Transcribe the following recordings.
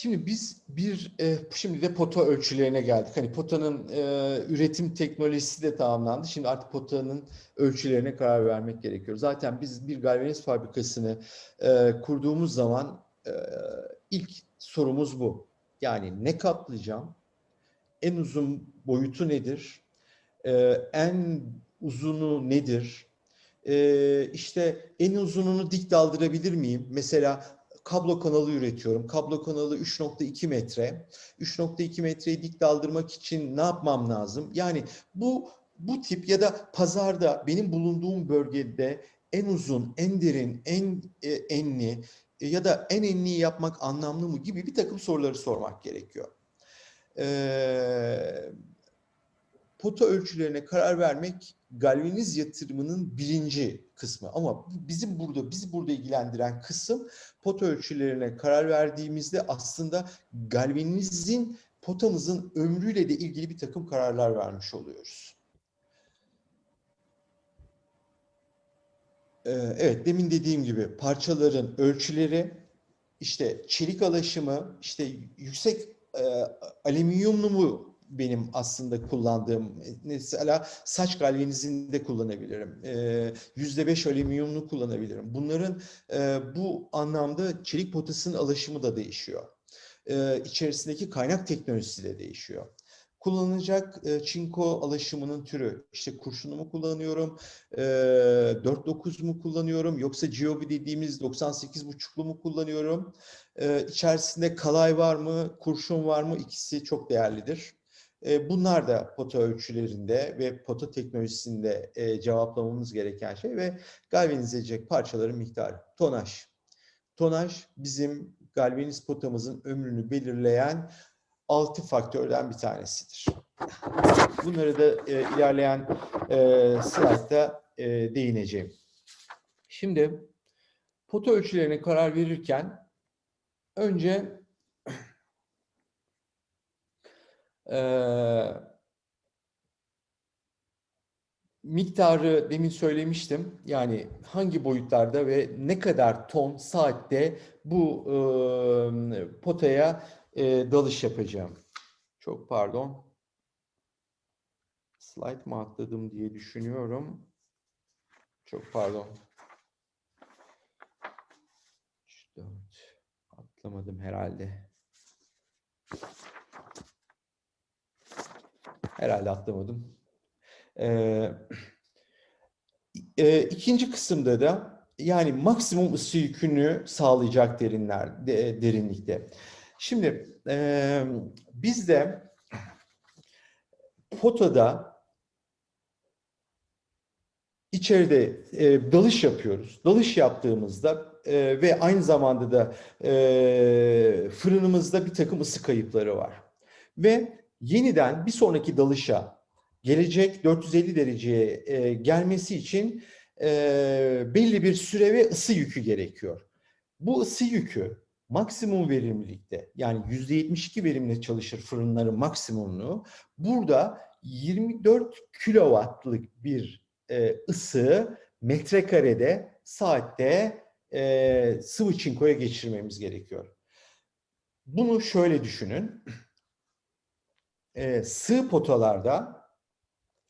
Şimdi biz bir e, şimdi de pota ölçülerine geldik. Hani potanın e, üretim teknolojisi de tamamlandı. Şimdi artık potanın ölçülerine karar vermek gerekiyor. Zaten biz bir galvaniz fabrikasını e, kurduğumuz zaman e, ilk sorumuz bu. Yani ne kaplayacağım? En uzun boyutu nedir? E, en uzunu nedir? E, işte en uzununu dik daldırabilir miyim? Mesela kablo kanalı üretiyorum. Kablo kanalı 3.2 metre. 3.2 metreyi dik daldırmak için ne yapmam lazım? Yani bu bu tip ya da pazarda benim bulunduğum bölgede en uzun, en derin, en e, enli ya da en enliyi yapmak anlamlı mı gibi bir takım soruları sormak gerekiyor. Ee, pota ölçülerine karar vermek galvaniz yatırımının birinci kısmı. Ama bizim burada bizi burada ilgilendiren kısım pota ölçülerine karar verdiğimizde aslında galvanizin potamızın ömrüyle de ilgili bir takım kararlar vermiş oluyoruz. Ee, evet, demin dediğim gibi parçaların ölçüleri, işte çelik alaşımı, işte yüksek e, alüminyumlu mu benim aslında kullandığım mesela saç galvanizinde kullanabilirim. Yüzde beş alüminyumlu kullanabilirim. Bunların bu anlamda çelik potasının alaşımı da değişiyor. İçerisindeki kaynak teknolojisi de değişiyor. Kullanılacak çinko alaşımının türü, işte kurşunu mu kullanıyorum, 4.9 mu kullanıyorum, yoksa GOB dediğimiz 98.5'lu mu kullanıyorum? İçerisinde kalay var mı, kurşun var mı? İkisi çok değerlidir. E, bunlar da pota ölçülerinde ve pota teknolojisinde e, cevaplamamız gereken şey ve galvanize edecek parçaların miktarı. Tonaj. Tonaj bizim galvaniz potamızın ömrünü belirleyen altı faktörden bir tanesidir. Bunları da e, ilerleyen e, slaytta e, değineceğim. Şimdi pota ölçülerine karar verirken önce ee, miktarı demin söylemiştim. Yani hangi boyutlarda ve ne kadar ton saatte bu e, potaya e, dalış yapacağım. Çok pardon. Slide mı atladım diye düşünüyorum. Çok pardon. 4 atlamadım herhalde. Herhalde atlamadım. Ee, e, ikinci kısımda da yani maksimum ısı yükünü sağlayacak derinler de, derinlikte. Şimdi e, biz de potada içeride e, dalış yapıyoruz. Dalış yaptığımızda e, ve aynı zamanda da e, fırınımızda bir takım ısı kayıpları var. Ve yeniden bir sonraki dalışa gelecek 450 dereceye e, gelmesi için e, belli bir süre ve ısı yükü gerekiyor. Bu ısı yükü maksimum verimlilikte yani %72 verimle çalışır fırınların maksimumunu. Burada 24 kilowattlık bir e, ısı metrekarede saatte e, sıvı çinkoya geçirmemiz gerekiyor. Bunu şöyle düşünün e, sığ potalarda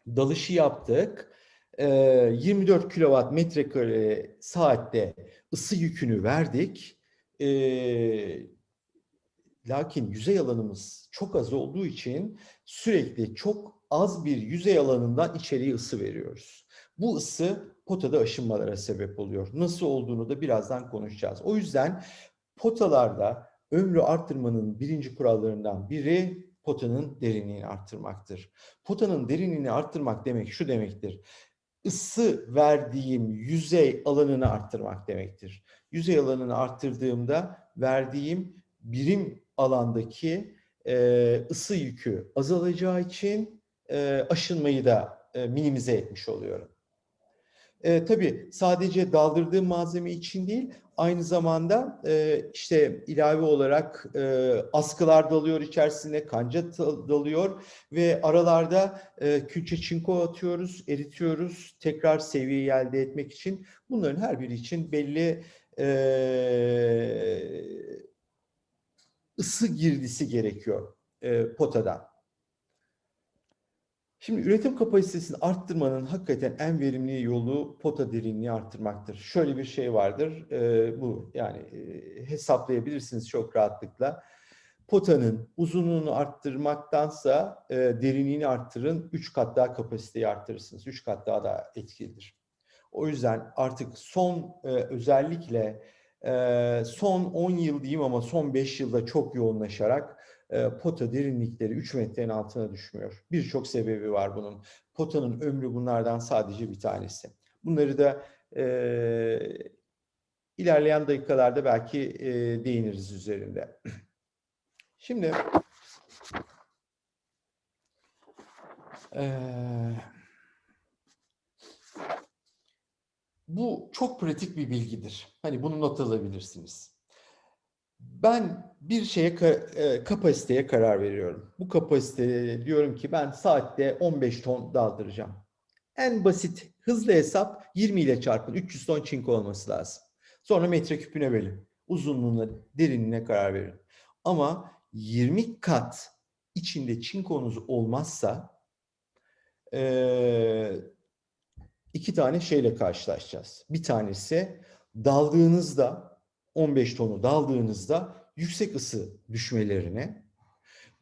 dalışı yaptık. E, 24 kilowatt metrekare saatte ısı yükünü verdik. E, lakin yüzey alanımız çok az olduğu için sürekli çok az bir yüzey alanından içeriye ısı veriyoruz. Bu ısı potada aşınmalara sebep oluyor. Nasıl olduğunu da birazdan konuşacağız. O yüzden potalarda ömrü arttırmanın birinci kurallarından biri potanın derinliğini arttırmaktır. Potanın derinliğini arttırmak demek şu demektir. Isı verdiğim yüzey alanını arttırmak demektir. Yüzey alanını arttırdığımda verdiğim birim alandaki e, ısı yükü azalacağı için e, aşınmayı da e, minimize etmiş oluyorum. E, tabii sadece daldırdığım malzeme için değil, aynı zamanda e, işte ilave olarak e, askılar dalıyor içerisine, kanca dalıyor ve aralarda e, külçe çinko atıyoruz, eritiyoruz tekrar seviyeyi elde etmek için. Bunların her biri için belli e, ısı girdisi gerekiyor e, potadan. Şimdi üretim kapasitesini arttırmanın hakikaten en verimli yolu pota derinliği arttırmaktır. Şöyle bir şey vardır, e, bu yani e, hesaplayabilirsiniz çok rahatlıkla. Potanın uzunluğunu arttırmaktansa e, derinliğini arttırın, 3 kat daha kapasiteyi arttırırsınız. 3 kat daha da etkilidir. O yüzden artık son e, özellikle e, son 10 yıl diyeyim ama son 5 yılda çok yoğunlaşarak pota derinlikleri 3 metrenin altına düşmüyor. Birçok sebebi var bunun. Potanın ömrü bunlardan sadece bir tanesi. Bunları da e, ilerleyen dakikalarda belki e, değiniriz üzerinde. Şimdi e, bu çok pratik bir bilgidir. Hani bunu not alabilirsiniz. Ben bir şeye e, kapasiteye karar veriyorum. Bu kapasiteye diyorum ki ben saatte 15 ton daldıracağım. En basit hızlı hesap 20 ile çarpın 300 ton çinko olması lazım. Sonra metreküpüne bölün. Uzunluğuna, derinliğine karar verin. Ama 20 kat içinde çinkonuz olmazsa e, iki tane şeyle karşılaşacağız. Bir tanesi daldığınızda 15 tonu daldığınızda yüksek ısı düşmelerine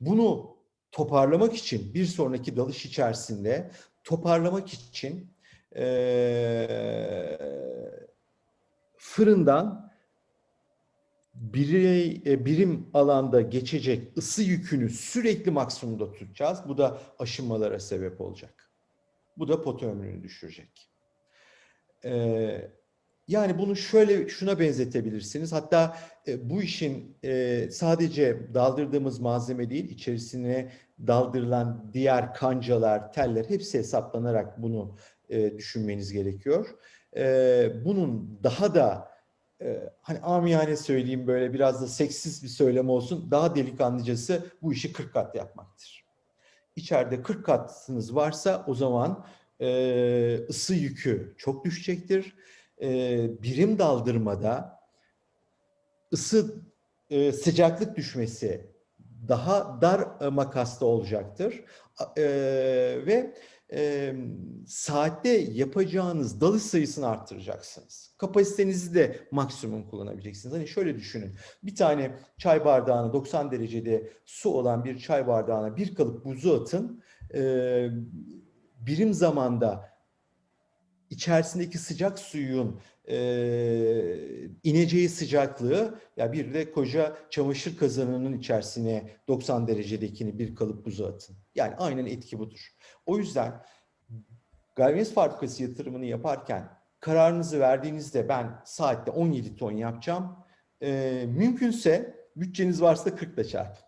bunu toparlamak için bir sonraki dalış içerisinde toparlamak için e, fırından birey, birim alanda geçecek ısı yükünü sürekli maksimumda tutacağız. Bu da aşınmalara sebep olacak. Bu da pot ömrünü düşürecek. Ee, yani bunu şöyle şuna benzetebilirsiniz. Hatta e, bu işin e, sadece daldırdığımız malzeme değil, içerisine daldırılan diğer kancalar, teller hepsi hesaplanarak bunu e, düşünmeniz gerekiyor. E, bunun daha da e, hani amiyane söyleyeyim böyle biraz da seksiz bir söylem olsun. Daha delikanlıcası bu işi 40 kat yapmaktır. İçeride 40 katınız varsa o zaman e, ısı yükü çok düşecektir e, birim daldırmada ısı e, sıcaklık düşmesi daha dar e, makasta olacaktır e, ve e, saatte yapacağınız dalış sayısını arttıracaksınız. Kapasitenizi de maksimum kullanabileceksiniz. Hani şöyle düşünün. Bir tane çay bardağına 90 derecede su olan bir çay bardağına bir kalıp buzu atın. E, birim zamanda içerisindeki sıcak suyun e, ineceği sıcaklığı ya bir de koca çamaşır kazanının içerisine 90 derecedekini bir kalıp buzu atın. Yani aynen etki budur. O yüzden galvaniz fabrikası yatırımını yaparken kararınızı verdiğinizde ben saatte 17 ton yapacağım. E, mümkünse bütçeniz varsa 40 ile çarpın.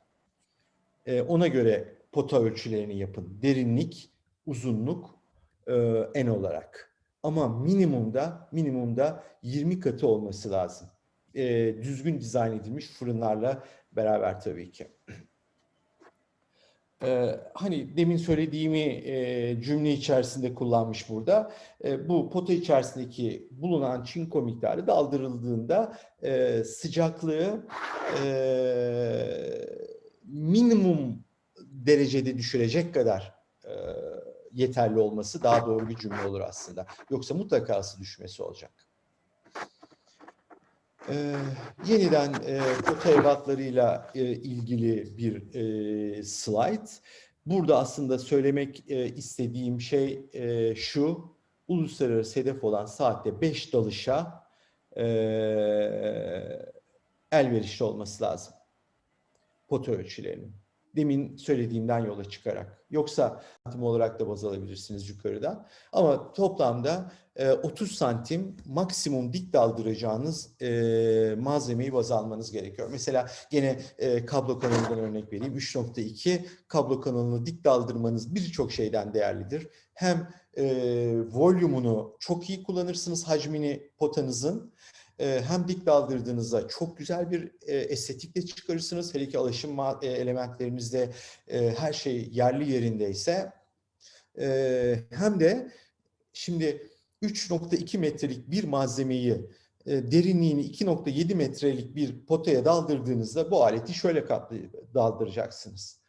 E, ona göre pota ölçülerini yapın. Derinlik, uzunluk, e, en olarak. Ama minimumda minimumda 20 katı olması lazım. E, düzgün dizayn edilmiş fırınlarla beraber tabii ki. Ee, hani demin söylediğimi e, cümle içerisinde kullanmış burada. E, bu pota içerisindeki bulunan çinko miktarı daldırıldığında e, sıcaklığı e, minimum derecede düşürecek kadar e, yeterli olması daha doğru bir cümle olur aslında. Yoksa mutlaka ısı düşmesi olacak. Ee, yeniden e, kota ebatlarıyla e, ilgili bir e, slide. Burada aslında söylemek e, istediğim şey e, şu. Uluslararası hedef olan saatte 5 dalışa e, elverişli olması lazım. Pota ölçülerinin demin söylediğimden yola çıkarak. Yoksa santim olarak da baz alabilirsiniz yukarıdan. Ama toplamda 30 e, santim maksimum dik daldıracağınız e, malzemeyi baz almanız gerekiyor. Mesela gene e, kablo kanalından örnek vereyim. 3.2 kablo kanalını dik daldırmanız birçok şeyden değerlidir. Hem e, volümünü çok iyi kullanırsınız hacmini potanızın hem dik daldırdığınızda çok güzel bir e, estetikle çıkarırsınız. Hele ki alışım e, elementlerinizde e, her şey yerli yerindeyse hem de şimdi 3.2 metrelik bir malzemeyi derinliğini 2.7 metrelik bir potaya daldırdığınızda bu aleti şöyle katlı daldıracaksınız.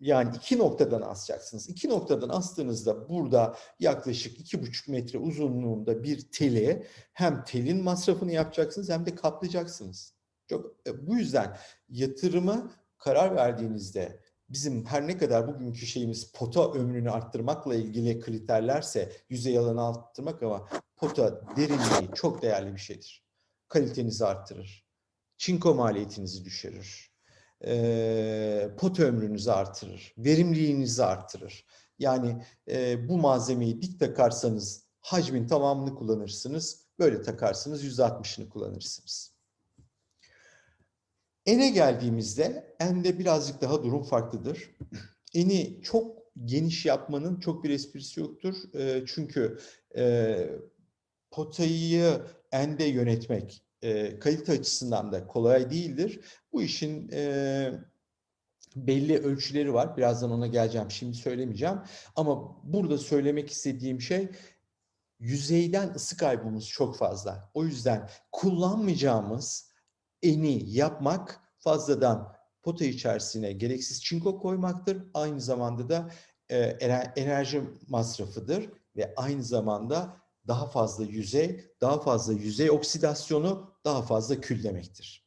Yani iki noktadan asacaksınız. İki noktadan astığınızda burada yaklaşık iki buçuk metre uzunluğunda bir teli hem telin masrafını yapacaksınız hem de kaplayacaksınız. Çok e, bu yüzden yatırıma karar verdiğinizde bizim her ne kadar bugünkü şeyimiz pota ömrünü arttırmakla ilgili kriterlerse yüzey alanı arttırmak ama pota derinliği çok değerli bir şeydir. Kalitenizi arttırır. Çinko maliyetinizi düşürür. E, pota ömrünüzü artırır. Verimliliğinizi artırır. Yani e, bu malzemeyi dik takarsanız hacmin tamamını kullanırsınız. Böyle takarsanız %60'ını kullanırsınız. Ene geldiğimizde ende birazcık daha durum farklıdır. Eni çok geniş yapmanın çok bir esprisi yoktur. E, çünkü e, potayı ende yönetmek e, kalite açısından da kolay değildir. Bu işin e, belli ölçüleri var. Birazdan ona geleceğim. Şimdi söylemeyeceğim. Ama burada söylemek istediğim şey yüzeyden ısı kaybımız çok fazla. O yüzden kullanmayacağımız eni yapmak fazladan pota içerisine gereksiz çinko koymaktır. Aynı zamanda da e, enerji masrafıdır ve aynı zamanda daha fazla yüzey, daha fazla yüzey oksidasyonu, daha fazla kül demektir.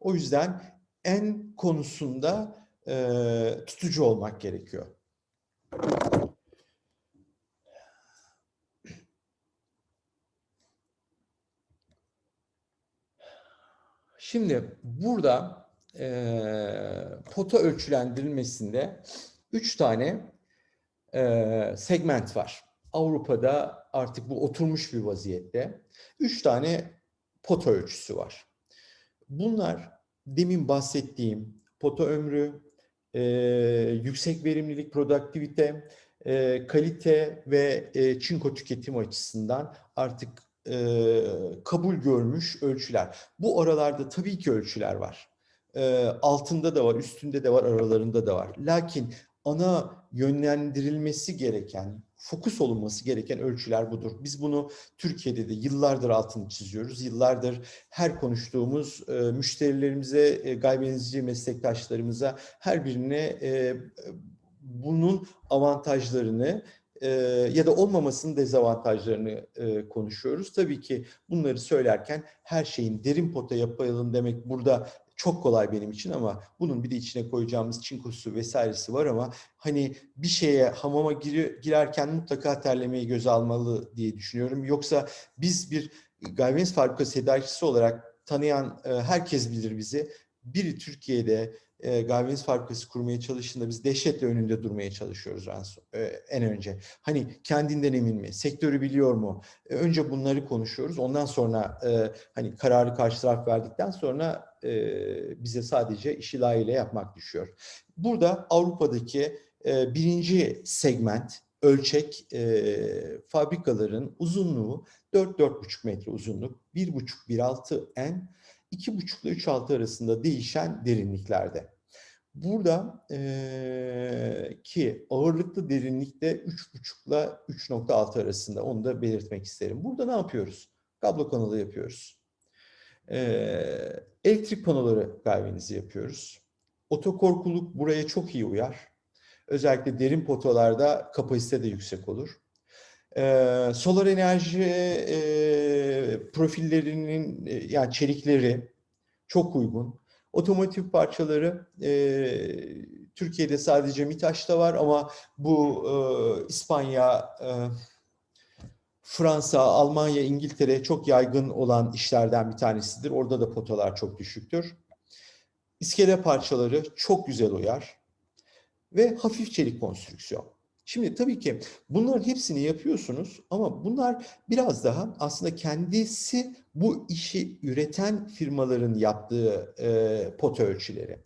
O yüzden en konusunda e, tutucu olmak gerekiyor. Şimdi burada e, pota ölçülendirilmesinde üç tane e, segment var. Avrupa'da artık bu oturmuş bir vaziyette. Üç tane pota ölçüsü var. Bunlar demin bahsettiğim pota ömrü, e, yüksek verimlilik, produktivite, e, kalite ve e, çinko tüketim açısından artık e, kabul görmüş ölçüler. Bu aralarda tabii ki ölçüler var. E, altında da var, üstünde de var, aralarında da var. Lakin ana yönlendirilmesi gereken, fokus olunması gereken ölçüler budur. Biz bunu Türkiye'de de yıllardır altını çiziyoruz. Yıllardır her konuştuğumuz e, müşterilerimize, e, gaybenizci meslektaşlarımıza her birine e, bunun avantajlarını e, ya da olmamasının dezavantajlarını e, konuşuyoruz. Tabii ki bunları söylerken her şeyin derin pota yapalım demek burada çok kolay benim için ama bunun bir de içine koyacağımız çinkosu vesairesi var ama hani bir şeye hamama gir, girerken mutlaka terlemeyi göze almalı diye düşünüyorum. Yoksa biz bir Gayveniz fabrikası tedarikçisi olarak tanıyan e, herkes bilir bizi. Biri Türkiye'de e, Gayveniz fabrikası kurmaya çalıştığında biz dehşetle önünde durmaya çalışıyoruz en, e, en önce. Hani kendinden emin mi? Sektörü biliyor mu? E, önce bunları konuşuyoruz. Ondan sonra e, hani kararı karşı taraf verdikten sonra e, bize sadece işi layığıyla yapmak düşüyor. Burada Avrupa'daki e, birinci segment ölçek e, fabrikaların uzunluğu 4-4,5 metre uzunluk, 1,5-1,6 en 2,5 ile 3,6 arasında değişen derinliklerde. Burada e, ki ağırlıklı derinlikte 3,5 ile 3,6 arasında onu da belirtmek isterim. Burada ne yapıyoruz? Kablo kanalı yapıyoruz. E, elektrik panoları galvanizi yapıyoruz. Otokorkuluk buraya çok iyi uyar. Özellikle derin potalarda kapasite de yüksek olur. Ee, solar enerji e, profillerinin e, yani çelikleri çok uygun. Otomotiv parçaları e, Türkiye'de sadece Mitaş'ta var ama bu e, İspanya, e, Fransa, Almanya, İngiltere çok yaygın olan işlerden bir tanesidir. Orada da potalar çok düşüktür. İskele parçaları çok güzel uyar ve hafif çelik konstrüksiyon. Şimdi tabii ki bunların hepsini yapıyorsunuz ama bunlar biraz daha aslında kendisi bu işi üreten firmaların yaptığı e, pota ölçüleri.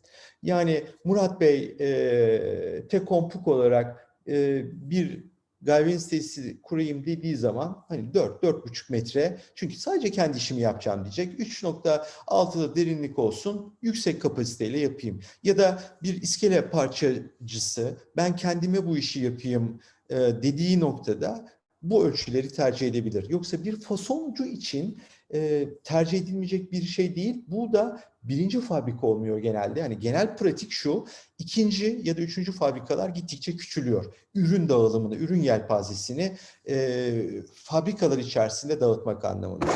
Yani Murat Bey e, Tekompuk olarak e, bir galvaniz sitesi kurayım dediği zaman hani 4 4,5 metre çünkü sadece kendi işimi yapacağım diyecek. 3.6'da derinlik olsun, yüksek kapasiteyle yapayım. Ya da bir iskele parçacısı ben kendime bu işi yapayım e, dediği noktada bu ölçüleri tercih edebilir. Yoksa bir fasoncu için e, tercih edilmeyecek bir şey değil. Bu da birinci fabrika olmuyor genelde. Yani genel pratik şu, ikinci ya da üçüncü fabrikalar gittikçe küçülüyor. Ürün dağılımını, ürün yelpazesini e, fabrikalar içerisinde dağıtmak anlamında.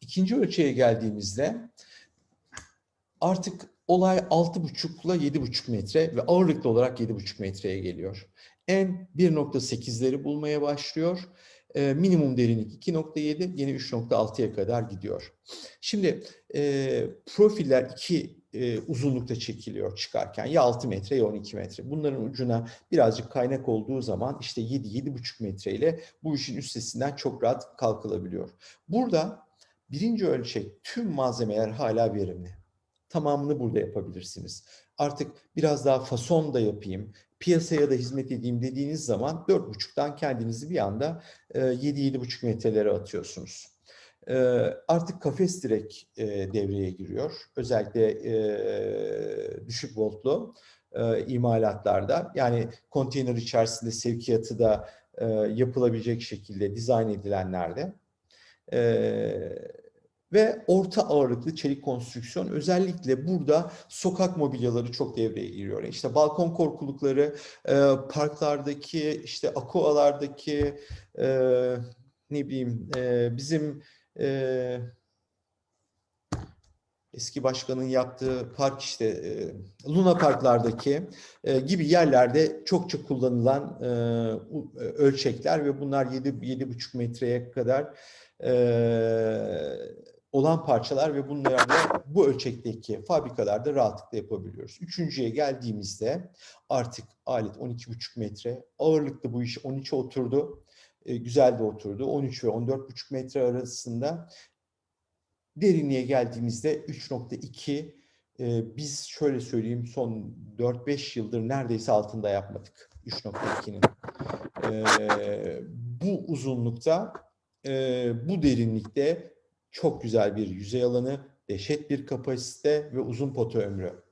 İkinci ölçeğe geldiğimizde artık olay 6,5 ile 7,5 metre ve ağırlıklı olarak 7,5 metreye geliyor. En 1.8'leri bulmaya başlıyor. E, minimum derinlik 2.7, yine 3.6'ya kadar gidiyor. Şimdi e, profiller iki e, uzunlukta çekiliyor çıkarken ya 6 metre ya 12 metre. Bunların ucuna birazcık kaynak olduğu zaman işte 7-7,5 metre ile bu işin üstesinden çok rahat kalkılabiliyor. Burada birinci ölçek tüm malzemeler hala verimli. Tamamını burada yapabilirsiniz. Artık biraz daha fason da yapayım, piyasaya da hizmet edeyim dediğiniz zaman 4,5'tan kendinizi bir anda 7-7,5 metrelere atıyorsunuz. E, Artık kafes direk e, devreye giriyor. Özellikle e, düşük voltlu e, imalatlarda. Yani konteyner içerisinde sevkiyatı da e, yapılabilecek şekilde dizayn edilenlerde. E, ve orta ağırlıklı çelik konstrüksiyon özellikle burada sokak mobilyaları çok devreye giriyor. İşte balkon korkulukları, e, parklardaki, işte akualardaki, e, ne bileyim e, bizim e, eski başkanın yaptığı park işte Luna Parklardaki gibi yerlerde çokça kullanılan e, u- ölçekler ve bunlar 7 7,5 metreye kadar e, olan parçalar ve bunları da bu ölçekteki fabrikalarda rahatlıkla yapabiliyoruz. Üçüncüye geldiğimizde artık alet 12,5 metre. Ağırlıklı bu iş 13'e oturdu. E, güzel de oturdu. 13 ve 14,5 metre arasında. Derinliğe geldiğimizde 3.2 e, biz şöyle söyleyeyim son 4-5 yıldır neredeyse altında yapmadık 3.2'nin. E, bu uzunlukta, e, bu derinlikte çok güzel bir yüzey alanı, dehşet bir kapasite ve uzun pota ömrü.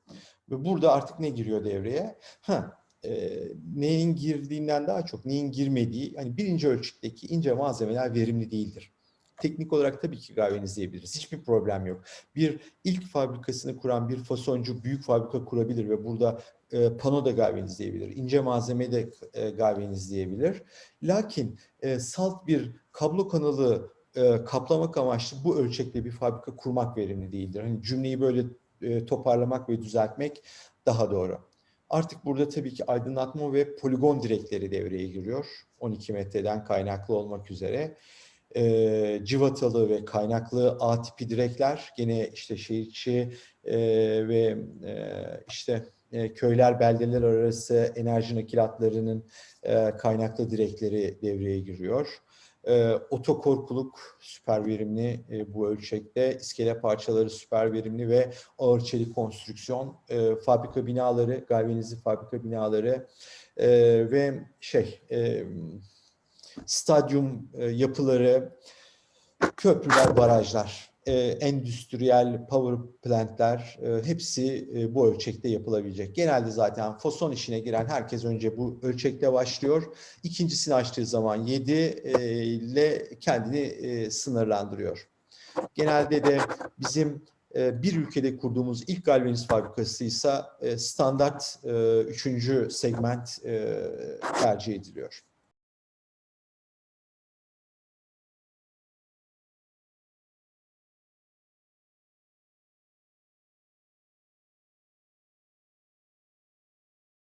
Ve burada artık ne giriyor devreye? Ha, e, neyin girdiğinden daha çok neyin girmediği, hani birinci ölçütteki ince malzemeler verimli değildir. Teknik olarak tabii ki galvanizleyebiliriz. Hiçbir problem yok. Bir ilk fabrikasını kuran bir fasoncu büyük fabrika kurabilir ve burada e, pano da galvanizleyebilir. ince malzeme de e, galvanizleyebilir. Lakin e, salt bir kablo kanalı e, kaplamak amaçlı bu ölçekte bir fabrika kurmak verimli değildir. Hani cümleyi böyle e, toparlamak ve düzeltmek daha doğru. Artık burada tabii ki aydınlatma ve poligon direkleri devreye giriyor. 12 metreden kaynaklı olmak üzere. E, civatalı ve kaynaklı A tipi direkler gene işte şehir içi e, ve e, işte e, köyler beldeler arası enerji nakilatlarının e, kaynaklı direkleri devreye giriyor. E, otokorkuluk süper verimli e, bu ölçekte. İskele parçaları süper verimli ve ağır çelik konstrüksiyon, e, fabrika binaları, galvanize fabrika binaları e, ve şey e, stadyum e, yapıları, köprüler, barajlar, e, endüstriyel power plantler e, hepsi e, bu ölçekte yapılabilecek. Genelde zaten fason işine giren herkes önce bu ölçekte başlıyor. İkincisini açtığı zaman 7 e, ile kendini e, sınırlandırıyor. Genelde de bizim e, bir ülkede kurduğumuz ilk galvaniz fabrikasıysa e, standart e, üçüncü segment e, tercih ediliyor.